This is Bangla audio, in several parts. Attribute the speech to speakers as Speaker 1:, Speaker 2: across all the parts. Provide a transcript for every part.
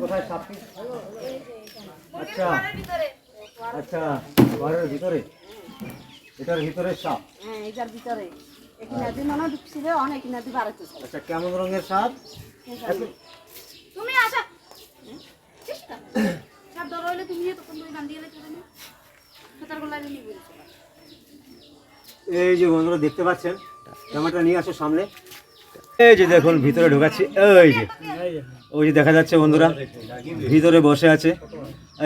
Speaker 1: কোথায় সাপটি? আচ্ছা আচ্ছা ঘরের ভিতরে। এটার ভিতরে সাপ।
Speaker 2: হ্যাঁ এটার ভিতরে। এখানে দিন মনে ঢুকছিল অনেক কিনা দি
Speaker 1: আচ্ছা কেমন রঙের সাপ?
Speaker 3: তুমি আসা। ডর হইলে তুমি তো কোন গান দিয়ে খাতার গলা নিয়ে বলছো।
Speaker 1: এই যে বন্ধুরা দেখতে পাচ্ছেন? ক্যামেরাটা নিয়ে আসো সামনে। এই যে দেখুন ভিতরে ঢোকাচ্ছি। এই যে। ওই যে দেখা যাচ্ছে বন্ধুরা ভিতরে বসে আছে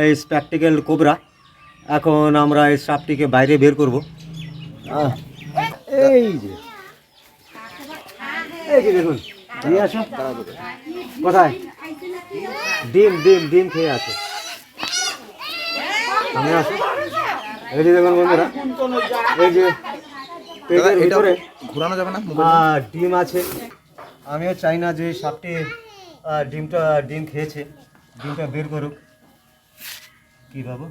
Speaker 1: এই স্প্যাকটিক্যাল কোবরা এখন আমরা এই সাপটিকে বাইরে বের করব। এই যে। এই যে দেখুন নিয়ে আসো। কোথায়? ডিম ডিম ডিম খেয়ে আছে সামনে আসো। এই যে দেখুন বন্ধুরা এই যে পেটের ভিতরে
Speaker 4: ঘোরানো যাবে না?
Speaker 1: ডিম আছে। আমিও চাই না যে সাপটি ডিমটা ডিম খেয়েছে। ডিমটা বের করুক। কি বাবু?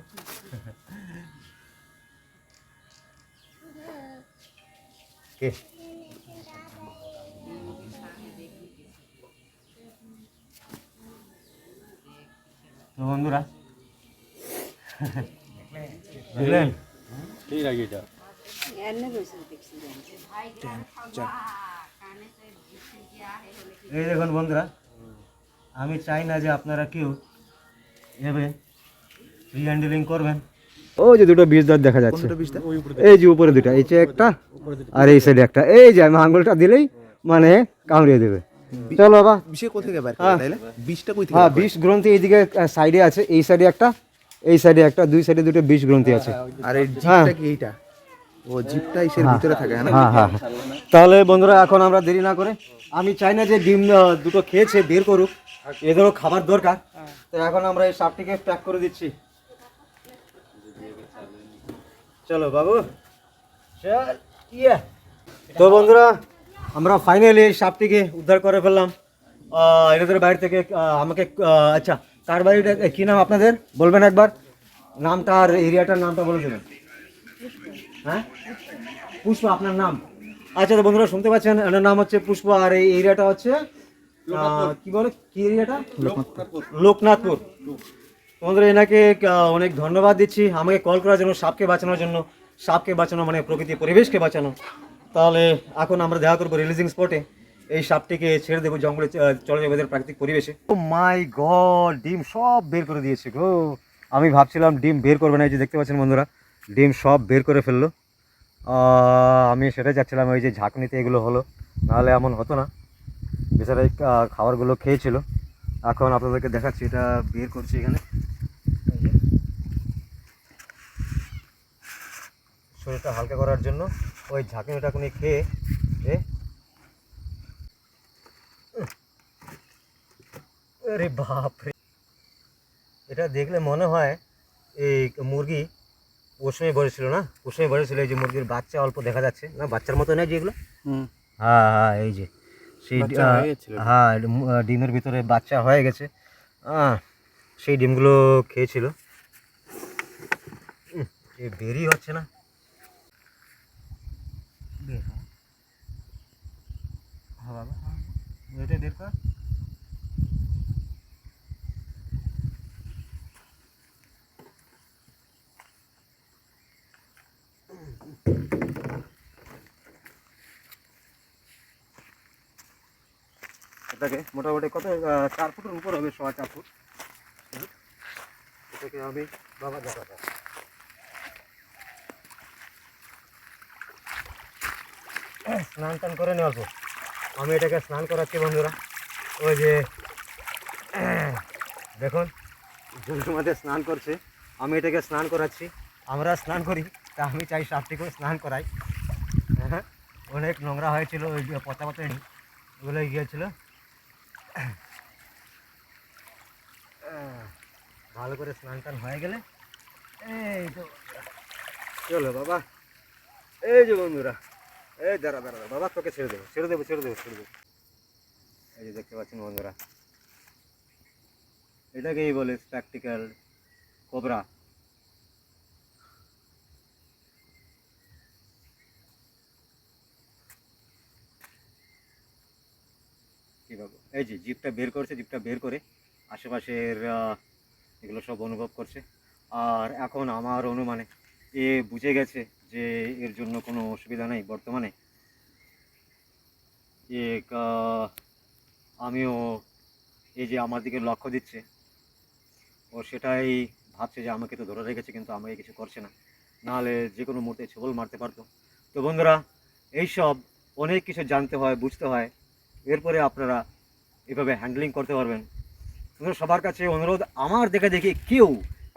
Speaker 1: কে? তো বন্ধুরা দেখলেন?
Speaker 2: এনে বসে দেখছি
Speaker 1: এই দেখুন বন্ধুরা আমি চাই না যে আপনারা কেউ এভাবে ফ্রি হ্যান্ডেলিং করবেন। ও যে দুটো বীজ দাঁত দেখা যাচ্ছে। এই যে উপরে দুটা এই যে একটা আর এই সাইডে একটা। এই যে আমি আঙ্গুলটা দিলেই মানে কামড়িয়ে দেবে। চলো বাবা।
Speaker 4: বিষে কোথেকে বের
Speaker 1: হ্যাঁ।
Speaker 4: করে তাইলে? বিষটা কই থেকে
Speaker 1: হ্যাঁ বিষ গ্রন্থি এইদিকে সাইডে আছে এই সাইডে একটা এই সাইডে একটা দুই সাইডে দুটো বিষ গ্রন্থি আছে।
Speaker 4: আর এই জিপটা কি এইটা? ও জিপটা ইসের ভিতরে থাকে হ্যাঁ না?
Speaker 1: হ্যাঁ হ্যাঁ হ্যাঁ। তাহলে বন্ধুরা এখন আমরা দেরি না করে আমি চাই না যে ডিম দুটো খেয়েছে বের করুক। এদেরও খাবার দরকার। তো এখন আমরা এই সাপটিকে প্যাক করে দিচ্ছি। চলো বাবু। তো বন্ধুরা, আমরা ফাইনালি এই সাপটিকে উদ্ধার করে ফেললাম। এনাদের বাড়ি থেকে আমাকে আচ্ছা কার বাড়িটা কী নাম আপনাদের? বলবেন একবার। নামটা আর এরিয়াটার নামটা বলে দেবেন। হ্যাঁ? পুষ্প, আপনার নাম। আচ্ছা তো বন্ধুরা, শুনতে পাচ্ছেন? এনার নাম হচ্ছে পুষ্প, আর এই এরিয়াটা হচ্ছে কি বলে? কি এরিয়াটা? লোকনাথপুর। তোমাদের এনাকে অনেক ধন্যবাদ দিচ্ছি। আমাকে কল করার জন্য সাপকে বাঁচানোর জন্য। সাপকে বাঁচানো মানে প্রকৃতি পরিবেশকে বাঁচানো। তাহলে এখন আমরা দেখা করব রিলিজিং স্পটে এই সাপটিকে ছেড়ে দেবো জঙ্গলে চলে যাব প্রাকৃতিক পরিবেশে। ও মাই গড ডিম সব বের করে দিয়েছে গো। আমি ভাবছিলাম ডিম বের করবে না এই যে দেখতে পাচ্ছেন বন্ধুরা ডিম সব বের করে ফেলল। আমি সেটাই যাচ্ছিলাম ওই যে ঝাঁকনিতে এগুলো হলো। নাহলে এমন হতো না। বেচারা এই, খাবারগুলো খেয়েছিল। এখন আপনাদেরকে দেখাচ্ছি এটা বের করছি এখানে। শরীরটা হালকা করার জন্য ওই ঝাঁকুনি টাকুনি খেয়ে আরে বাপ রে। এটা দেখলে মনে হয় এই মুরগি পশমে বড়েছিল না? পশমে বড়েছিল এই যে মুরগির বাচ্চা অল্প দেখা যাচ্ছে। না বাচ্চার মতো নেই যেগুলো হ্যাঁ হ্যাঁ এই যে। সেই
Speaker 4: হ্যাঁ
Speaker 1: ডিমের ভিতরে বাচ্চা হয়ে গেছে। সেই ডিমগুলো খেয়েছিল। বেরি হচ্ছে না। হ্যাঁ। বাবা হ্যাঁ। এটা এটাকে মোটামুটি কত? চার ফুটের উপর হবে সোয়া চার ফুট। এটাকে আমি বাবা দেখা যায় স্নান টান করে নেওয়ার পর আমি এটাকে স্নান করাচ্ছি বন্ধুরা। ওই যে, দেখুন জুমজুমাতে স্নান করছে, আমি এটাকে স্নান করাচ্ছি। আমরা স্নান করি, তা আমি চাই সাপটিকেও স্নান করাই হ্যাঁ অনেক নোংরা হয়েছিল, ওই পচা পচা ওগুলো গিয়েছিল। ভালো করে স্নান টান হয়ে গেলে এই তো চলো বাবা। এই যে বন্ধুরা, এই দাঁড়া দাঁড়া বাবা তোকে ছেড়ে দেবো ছেড়ে দেবো ছেড়ে দেবো ছেড়ে দেবো। এই যে দেখতে পাচ্ছেন বন্ধুরা, এটাকেই বলে প্র্যাকটিক্যাল কোবরা কি বাবু এই যে জিপটা বের করছে, জিপটা বের করে আশেপাশের এগুলো সব অনুভব করছে। আর এখন আমার অনুমানে এ বুঝে গেছে যে এর জন্য কোনো অসুবিধা নেই বর্তমানে। এ আমিও এই যে আমার দিকে লক্ষ্য দিচ্ছে, ও সেটাই ভাবছে যে আমাকে তো ধরে রেখেছে, কিন্তু আমাকে কিছু করছে না। নাহলে যে কোনো মুহূর্তে ছবল মারতে পারতো। তো বন্ধুরা, এইসব অনেক কিছু জানতে হয়, বুঝতে হয়। এরপরে আপনারা এভাবে হ্যান্ডলিং করতে পারবেন। সবার কাছে অনুরোধ, আমার দেখে দেখে কেউ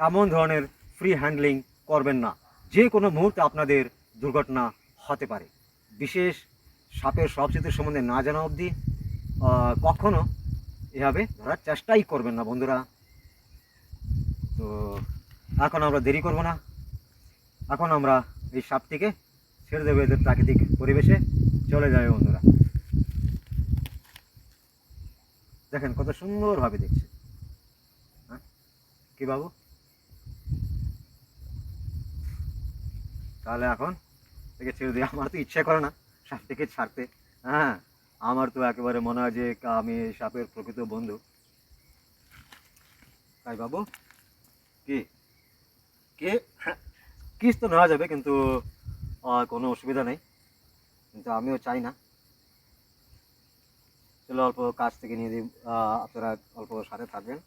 Speaker 1: এমন ধরনের ফ্রি হ্যান্ডলিং করবেন না। যে কোনো মুহূর্তে আপনাদের দুর্ঘটনা হতে পারে। বিশেষ সাপের সব চিত্রের সম্বন্ধে না জানা অবধি কখনো এভাবে ধরার চেষ্টাই করবেন না বন্ধুরা। তো এখন আমরা দেরি করব না। এখন আমরা এই সাপটিকে ছেড়ে দেবো এদের প্রাকৃতিক পরিবেশে। চলে যাবে বন্ধুরা। দেখেন কত সুন্দরভাবে দেখছে। হ্যাঁ? কি বাবু? তাহলে এখন একে ছেড়ে দিই আমার তো ইচ্ছে করে না সাপটিকে ছাড়তে। হ্যাঁ আমার তো একেবারে মনে হয় যে আমি সাপের প্রকৃত বন্ধু। তাই বাবু? কি? কে? কিস তো নেওয়া যাবে কিন্তু কোনো অসুবিধা নেই। কিন্তু আমিও চাই না। চলো অল্প কাছ থেকে নিয়ে দিই। আপনারা অল্প সাথে থাকবেন।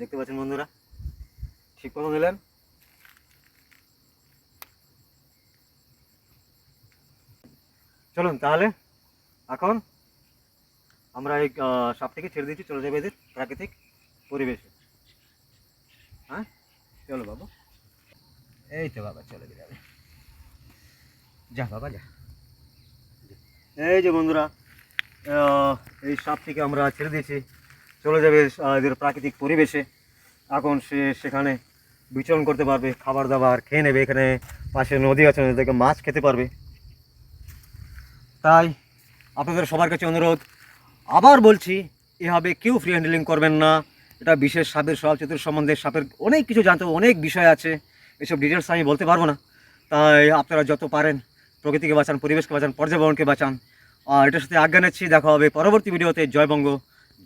Speaker 1: দেখতে পাচ্ছেন বন্ধুরা, ঠিক মতো নিলেন চলুন তাহলে, এখন আমরা এই সাপটিকে ছেড়ে দিচ্ছি, চলে যাবে এদের প্রাকৃতিক পরিবেশে। হ্যাঁ? চলো বাবু। এই তো বাবা, চলে যাবে যা বাবা, যা। এই যে বন্ধুরা এই এই থেকে আমরা ছেড়ে দিয়েছি। চলে যাবে এদের প্রাকৃতিক পরিবেশে। এখন সে সেখানে বিচরণ করতে পারবে, খাবার দাবার খেয়ে নেবে। এখানে পাশে নদী আছে নদী থেকে মাছ খেতে পারবে। তাই আপনাদের সবার কাছে অনুরোধ, আবার বলছি, এভাবে কেউ ফ্রি হ্যান্ডেলিং করবেন না। এটা বিশেষ সাপের সচেতন সম্বন্ধে সাপের অনেক কিছু জানতে অনেক বিষয় আছে। এসব ডিটেলস আমি বলতে পারব না। তাই আপনারা যত পারেন প্রকৃতিকে বাঁচান, পরিবেশকে বাঁচান, পর্যাবরণকে বাঁচান। আর এটার সাথে আজ্ঞা নিচ্ছি, দেখা হবে পরবর্তী ভিডিওতে। জয় বঙ্গ,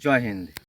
Speaker 1: জয় হিন্দ।